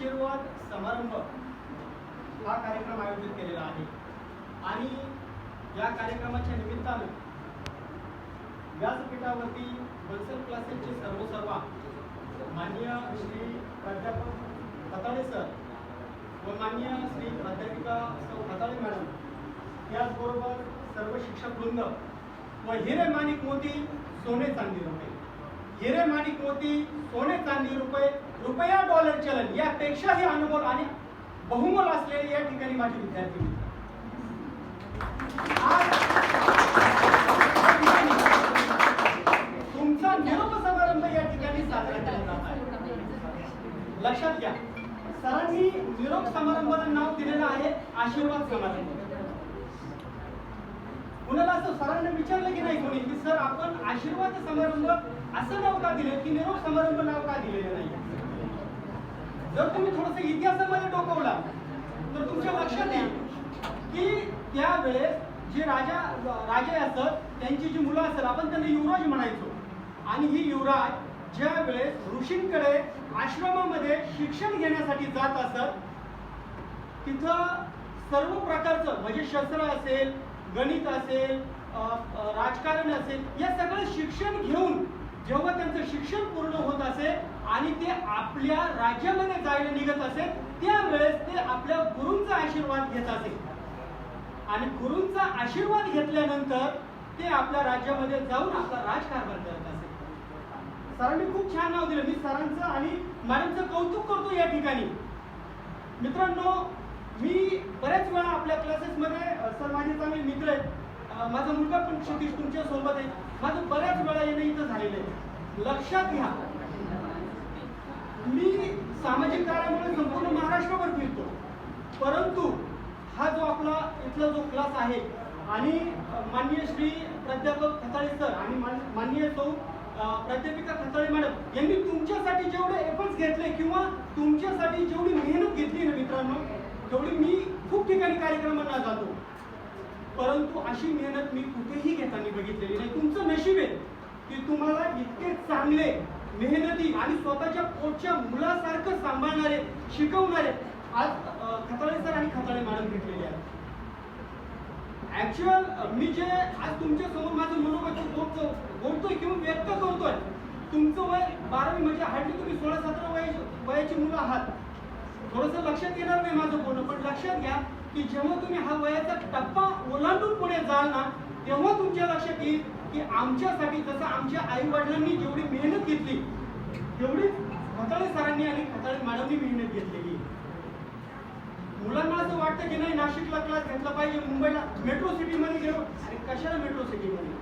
आशीर्वाद समारंभ हा कार्यक्रम आयोजित केलेला आहे. आणि या कार्यक्रमाच्या निमित्तानं व्यासपीठावरती बन्सल क्लासेसचे सर्व सर्वा मान्य श्री प्राध्यापक खताळे सर व मान्य श्री प्राध्यापिका सौ खताळे मॅडम याचबरोबर सर्व शिक्षक वृंद व हिरे माणिक मोती सोने चांदी रुपये. हिरे माणिक मोती सोने चांदी रुपये रुपया डॉलर चलन यापेक्षाही अनमोल आणि बहुमोल असलेले या ठिकाणी माझे विद्यार्थी तुमचा निरोप समारंभ या ठिकाणी साजरा केला जात आहे. लक्षात घ्या. सरांनी निरोप समारंभाला नाव दिलेलं आहे आशीर्वाद समारंभ. कुणाला असं सरांना विचारलं की नाही कोणी की सर आपण आशीर्वाद समारंभ असं नाव का दिलं की निरोप समारंभ नाव का दिलेलं नाही? जर तुम्ही थोडस इतिहासामध्ये डोकवला तर तुमच्या लक्षात येईल की त्यावेळेस जे राजा राजे असत त्यांची जी मुलं असत आपण त्यांना युवराज म्हणायचो. आणि ही युवराज ज्या वेळेस ऋषींकडे आश्रमामध्ये शिक्षण घेण्यासाठी जात असत तिथं सर्व प्रकारचं म्हणजे शस्त्र असेल गणित असेल राजकारण असेल या सगळं शिक्षण घेऊन जेव्हा त्यांचं शिक्षण पूर्ण होत असे आणि ते आपल्या राज्यामध्ये जायला निघत असेल त्यावेळेस ते आपल्या गुरूंचा आशीर्वाद घेत असेल आणि गुरूंचा आशीर्वाद घेतल्यानंतर ते आपल्या राज्यामध्ये जाऊन आपला राजकारभार करत असेल सरांनी खूप छान नाव दिलं. मी सरांचं आणि मॅडमचं कौतुक करतो या ठिकाणी. मित्रांनो मी बऱ्याच वेळा आपल्या क्लासेसमध्ये सर माझे चांगले मित्र आहेत. माझा मुलगा पण सतीश तुमच्यासोबत आहे. माझं बऱ्याच वेळा येणं इथं झालेलं आहे. लक्षात घ्या. मी सामाजिक कार्यामुळे संपूर्ण महाराष्ट्रभर फिरतो. परंतु हा जो आपला इथला जो क्लास आहे आणि माननीय श्री प्राध्यापक खताळे सर आणि माननीय सौ प्राध्यापिका खताळे मॅडम यांनी तुमच्यासाठी जेवढे एफर्ट्स घेतले किंवा तुमच्यासाठी जेवढी मेहनत घेतली ना मित्रांनो तेवढी मी खूप ठिकाणी कार्यक्रमांना जातो. परंतु अशी मेहनत मी कुठेही घेताना बघितलेली नाही. तुमचं नशीब आहे. की तुम्हाला इतके चांगले मेहनती आणि स्वतःच्या पोटच्या मुलासारखं सांभाळणारे शिकवणारे आज खताळे सर आणि खताळे मॅडम भेटलेले आहेत. ऍक्च्युअल मी जे आज तुमच्यासमोर माझं मनोगत बोलतो बोलतोय किंवा व्यक्त करतोय तुमचं वय बारावी म्हणजे हार्डली तुम्ही सोळा सतरा वय वयाची मुलं आहात. थोडंसं लक्षात येणार नाही माझं बोलणं पण लक्षात घ्या की जेव्हा तुम्ही हा वयाचा टप्पा ओलांडून पुढे जाल ना तेव्हा तुमच्या लक्षात येईल की आमच्यासाठी जसं आमच्या आई वडिलांनी जेवढी मेहनत घेतली तेवढीच खताळे सरांनी आणि खताळे मॅडमनी मेहनत घेतलेली. मुलांना असं वाटतं की नाही नाशिकला क्लास घेतला पाहिजे मुंबईला मेट्रो सिटीमध्ये गेलो आणि कशाला मेट्रो सिटीमध्ये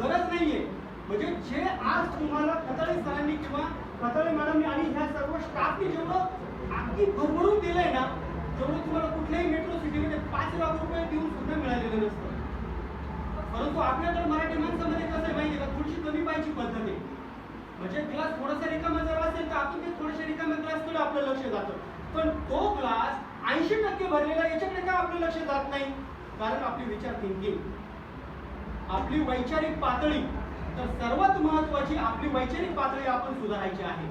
गरज नाहीये. म्हणजे जे आज तुम्हाला खताळे सरांनी किंवा खताळे मॅडमनी आणि ह्या सर्व स्टाफनी जेवढं अगदी भरभरून दिलंय ना तेवढं तुम्हाला कुठल्याही मेट्रो सिटीमध्ये पाच लाख रुपये देऊन सुद्धा मिळालेलं नसतं परंतु आपल्याकडे मराठी माणसामध्ये कसं आहे माहिती आहे का थोडीशी कमी पाहिजे पद्धत आहे म्हणजे क्लास थोडासा रिकामा जर असेल तर आपण ते रिकामा रिकाम्या क्लासकडे आपलं लक्ष जातं. पण तो क्लास ऐंशी टक्के भरलेला याच्याकडे का आपलं लक्ष जात नाही? कारण आपली विचार थिंकिंग आपली वैचारिक पातळी तर सर्वात महत्वाची आपली वैचारिक पातळी आपण सुधारायची आहे.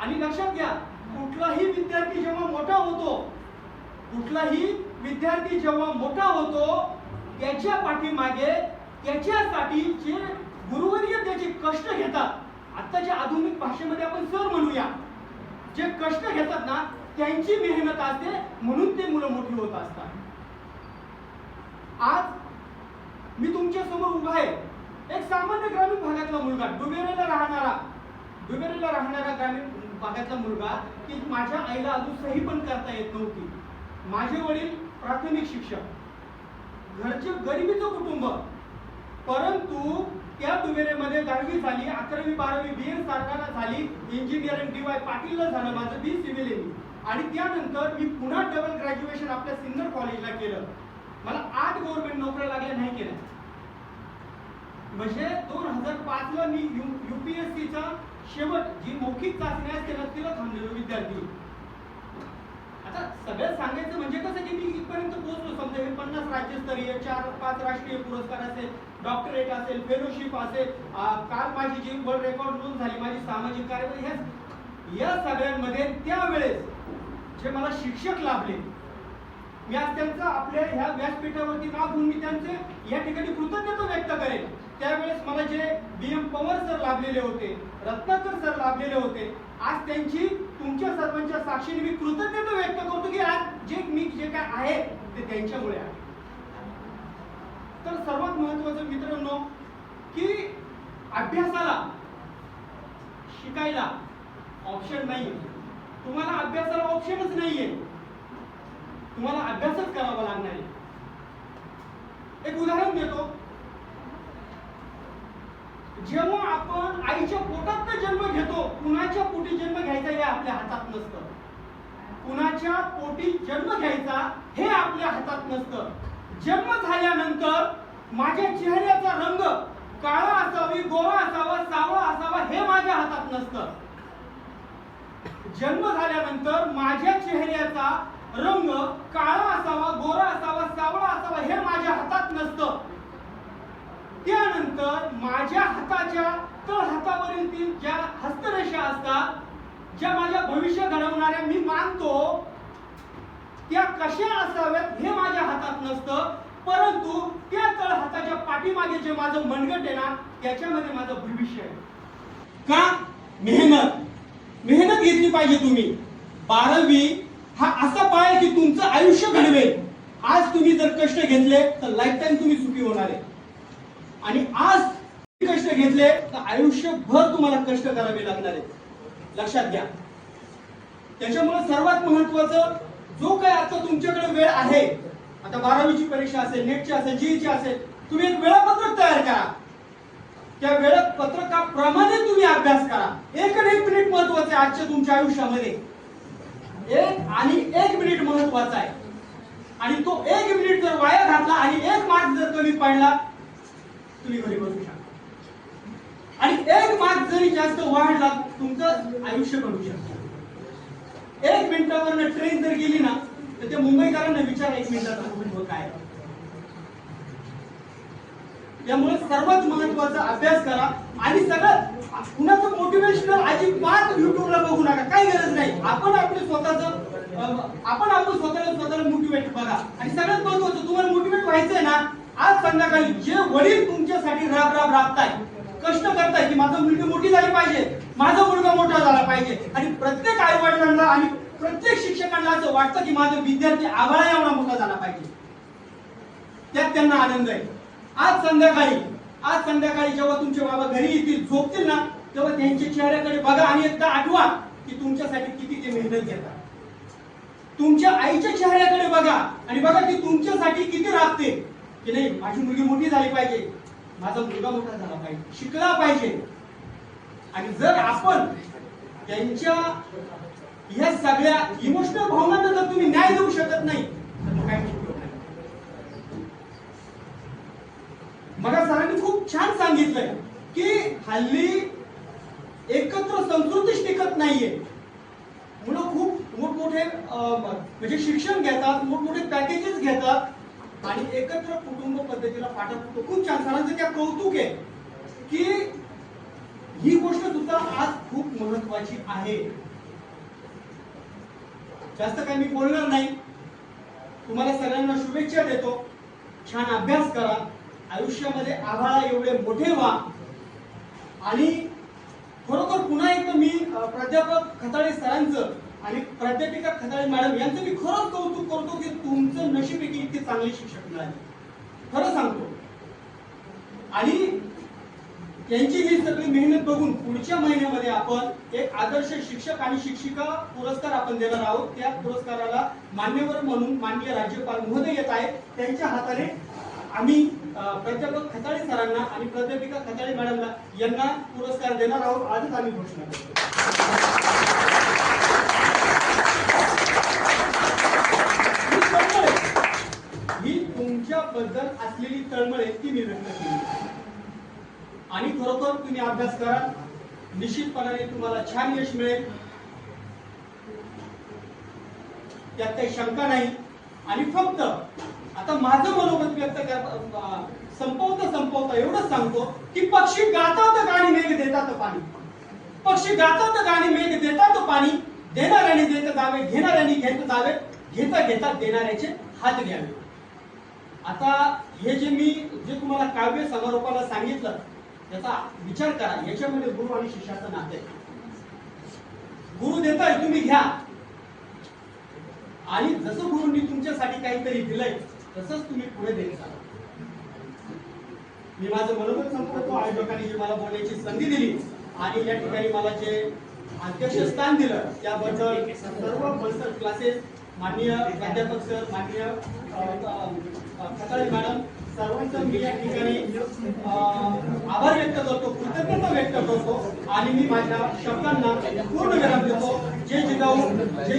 आणि लक्षात घ्या कुठलाही विद्यार्थी जेव्हा मोठा होतो कुठलाही विद्यार्थी जेव्हा मोठा होतो त्याच्या पाठीमागे त्याच्यासाठी जे गुरुवर्य त्याचे कष्ट घेतात आत्ताच्या आधुनिक भाषेमध्ये आपण सर म्हणूया जे कष्ट घेतात ना त्यांची मेहनत असते म्हणून ते मुलं मोठी होत असतात. आज मी तुमच्यासमोर उभा आहे. एक सामान्य ग्रामीण भागातला मुलगा डुबेरेला राहणारा डुबेरेला राहणारा ग्रामीण भागातला मुलगा की माझ्या आईला अजून सही पण करता येत नव्हती. माझे वडील प्राथमिक शिक्षक. घरचे गरिबीचं कुटुंब. परंतु त्या दुबेरेमध्ये दहावी झाली अकरावी बारावी बी एस सारखाला झाली इंजिनिअरिंग डी वाय पाटीलला झालं माझं बी सिव्हिल आहे आणि त्यानंतर मी पुन्हा डबल ग्रॅज्युएशन आपल्या सिन्नर कॉलेजला केलं. मला आठ गव्हर्नमेंट नोकऱ्या लागल्या नाही केल्या. म्हणजे दोन हजार पाच ला मी युपीएससीचा शेवट जी मौखिक चाचणी असते ना तिला थांबलेलो विद्यार्थी. आता सगळं सांगायचं म्हणजे कसं की मी इथपर्यंत पोहोचलो समजा हे पन्नास राज्यस्तरीय चार पाच राष्ट्रीय पुरस्कार असेल डॉक्टरेट असेल फेलोशिप असेल काल माझी जी वर्ल्ड रेकॉर्ड नोंद झाली माझी सामाजिक कार्य ह्या या सगळ्यांमध्ये त्यावेळेस जे मला शिक्षक लाभले मी आज त्यांचं आपल्या ह्या व्यासपीठावरती नाव घेऊन मी त्यांचे या ठिकाणी कृतज्ञता व्यक्त करेन. त्यावेळेस मला जे बी एम पवार सर लाभलेले होते रत्नाकर सर लाभलेले होते आज त्यांची तुमच्या सर्वांच्या साक्षीने मी कृतज्ञता व्यक्त करतो की आज जे मी जे काय आहे ते त्यांच्यामुळे आहे. तर सर्वात महत्वाचं मित्रांनो की अभ्यासाला शिकायला ऑप्शन नाही तुम्हाला अभ्यासाला ऑप्शनच नाहीये. तुम्हाला अभ्यासच करावा लागणार आहे. एक उदाहरण देतो. जेव्हा आपण आईच्या पोटात जन्म घेतो कुणाच्या पोटी जन्म घ्यायचा हे आपल्या हातात नसतं. कुणाच्या पोटी जन्म घ्यायचा हे आपल्या हातात नसतं. जन्म झाल्यानंतर माझ्या चेहऱ्याचा रंग काळा असावी गोरा असावा सावळा असावा हे माझ्या हातात नसतं. जन्म झाल्यानंतर माझ्या चेहऱ्याचा रंग काळा असावा गोरा असावा सावळा असावा हे माझ्या हातात नसतं. त्यानंतर माझ्या हाताच्या तळ हातावरील ज्या हस्तरेषा असतात ज्या माझ्या भविष्य घडवणाऱ्या मी मानतो त्या कशा असाव्यात हे माझ्या हातात नसतं. परंतु त्या तळहाताच्या पाठीमागे जे माझं मनगट आहे ना त्याच्यामध्ये माझं भविष्य आहे. का? मेहनत. मेहनत घेतली पाहिजे तुम्ही. बारावी हा असा पाय की तुमचं आयुष्य घडवेल. आज तुम्ही जर कष्ट घेतले तर लाईफ टाईम तुम्ही सुखी होणार आहे. आणि आज कष्ट घेतले तर आयुष्यभर तुम्हाला कष्ट करावे लागणार आहे लक्षात घ्या. त्याच्यामुळे सर्वात महत्वाचं जो काय आता तुमच्याकडे वेळ आहे आता बारावीची परीक्षा असेल नेटची असेल जीईची असेल तुम्ही एक वेळापत्रक तयार करा. त्या वेळापत्रकाप्रमाणे तुम्ही अभ्यास करा. एक आणि एक मिनिट महत्वाचं आहे आजच्या तुमच्या आयुष्यामध्ये. एक आणि एक मिनिट महत्त्वाचा आहे. आणि तो एक मिनिट जर वाया घातला आणि एक मार्क जर कमी पाडला तुम्ही घरी बसू शकता. आणि एक मार्क जरी जास्त वाढला तुमचं आयुष्य करू शकतं. एक मिनिटावर ट्रेन जर गेली ना तर ते मुंबईकरांना विचार एक मिनिटाचा कुटुंब काय. त्यामुळे सर्वात महत्त्वाचा अभ्यास करा आणि सगळं कुणाचं मोटिवेशनल अजिबात युट्यूबला बघू नका काही गरज नाही. आपण आपलं स्वतःच आपण आपलं स्वतःला स्वतःला मोटिवेट बघा आणि सगळ्यात महत्वाचं तुम्हाला मोटिवेट व्हायचंय ना आज संध्याकाळी जे वडील तुमच्यासाठी राब राब राबताय कष्ट करताय की माझा मुलगी मोठी झाली पाहिजे माझा मुलगा मोठा झाला पाहिजे. आणि प्रत्येक आई वडिलांना आणि प्रत्येक शिक्षकांना असं वाटतं की माझा विद्यार्थी आभाळा एवढा मोठा झाला पाहिजे. त्यात त्यांना आनंद आहे. आज संध्याकाळी आज संध्याकाळी जेव्हा तुमचे बाबा घरी येतील झोपतील ना तेव्हा त्यांच्या चेहऱ्याकडे बघा आणि एकदा आठवा की तुमच्यासाठी किती ते मेहनत घेतात. तुमच्या आईच्या चेहऱ्याकडे बघा आणि बघा की तुमच्यासाठी किती राबते. की नाही माझी मुलगी मोठी झाली पाहिजे. माझा मुलगा मोठा झाला पाहिजे. शिकला पाहिजे. आणि जर आपण त्यांच्या ह्या सगळ्या इमोशनल भावनांना जर तुम्ही न्याय देऊ शकत नाही तर मग काय उपयोग नाही. मग सरांनी खूप छान सांगितलंय की हल्ली एकत्र संस्कृतीच टिकत नाहीये. मुलं खूप मोठमोठे म्हणजे शिक्षण घेतात मोठमोठे पॅकेजेस घेतात आणि एकत्र कुटुंब पद्धतीला पाठवतो खूप छान सरांचं त्या कौतुक आहे की ही गोष्ट सुद्धा आज खूप महत्वाची आहे. जास्त काही मी बोलणार नाही. तुम्हाला सगळ्यांना शुभेच्छा देतो. छान अभ्यास करा. आयुष्यामध्ये आभाळा एवढे मोठे व्हा. आणि खरोखर पुन्हा एकदा मी प्राध्यापक खताळे सरांचं आणि प्राध्यापिका खताळे मॅडम यांचं मी खरंच कौतुक करतो की तुमचं नशीब इतके चांगले शिक्षक मिळाले. खरं सांगतो. आणि त्यांची ही सगळी मेहनत बघून पुढच्या महिन्यामध्ये आपण एक आदर्श शिक्षक आणि शिक्षिका पुरस्कार आपण देणार आहोत. त्या पुरस्काराला मान्यवर म्हणून माननीय राज्यपाल महोदय येत आहेत. त्यांच्या हाताने आम्ही प्राध्यापक खताळे सरांना आणि प्राध्यापिका खताळे मॅडमला यांना पुरस्कार देणार आहोत. आजच आम्ही घोषणा करतो ही तळमळ आहे. ही तुमच्याबद्दल असलेली तळमळ आहे ती मी व्यक्त केली आणि खरोखर तुम्ही अभ्यास करा. निश्चितपणाने तुम्हाला छान यश मिळेल. त्यात काही शंका नाही. आणि फक्त आता माझं मनोगत व्यक्त कर अं, संपवता संपवता एवढंच सांगतो की पक्षी गातात गाणी मेघ देतात पाणी. पक्षी गातात गाणी मेघ देतात पाणी. देणाऱ्याने देत जावे घेणाऱ्याने घेत जावे. घेता घेता देणाऱ्याचे हात घ्यावे. आता हे जे मी जे तुम्हाला काव्य समारोपाला सांगितलं त्याचा विचार करा. याच्यामध्ये गुरु आणि शिष्याचं नाते. गुरु देताय तुम्ही घ्या. आणि जसं गुरुंनी तुमच्यासाठी काहीतरी दिलंय तसंच तुम्ही पुढे देत जा. मी माझं मनोगत संपवतो. आयोजकांनी जी मला बोलण्याची संधी दिली आणि या ठिकाणी मला जे अध्यक्ष स्थान दिलं त्याबद्दल सर्व बलसर क्लासेस माननीय प्राध्यापक सर माननीय खताळे मॅडम सर्वांचं मी या ठिकाणी आभार व्यक्त करतो कृतज्ञता व्यक्त करतो आणि मी माझ्या शब्दांना पूर्ण विराम देतो. जय जिजाऊ जय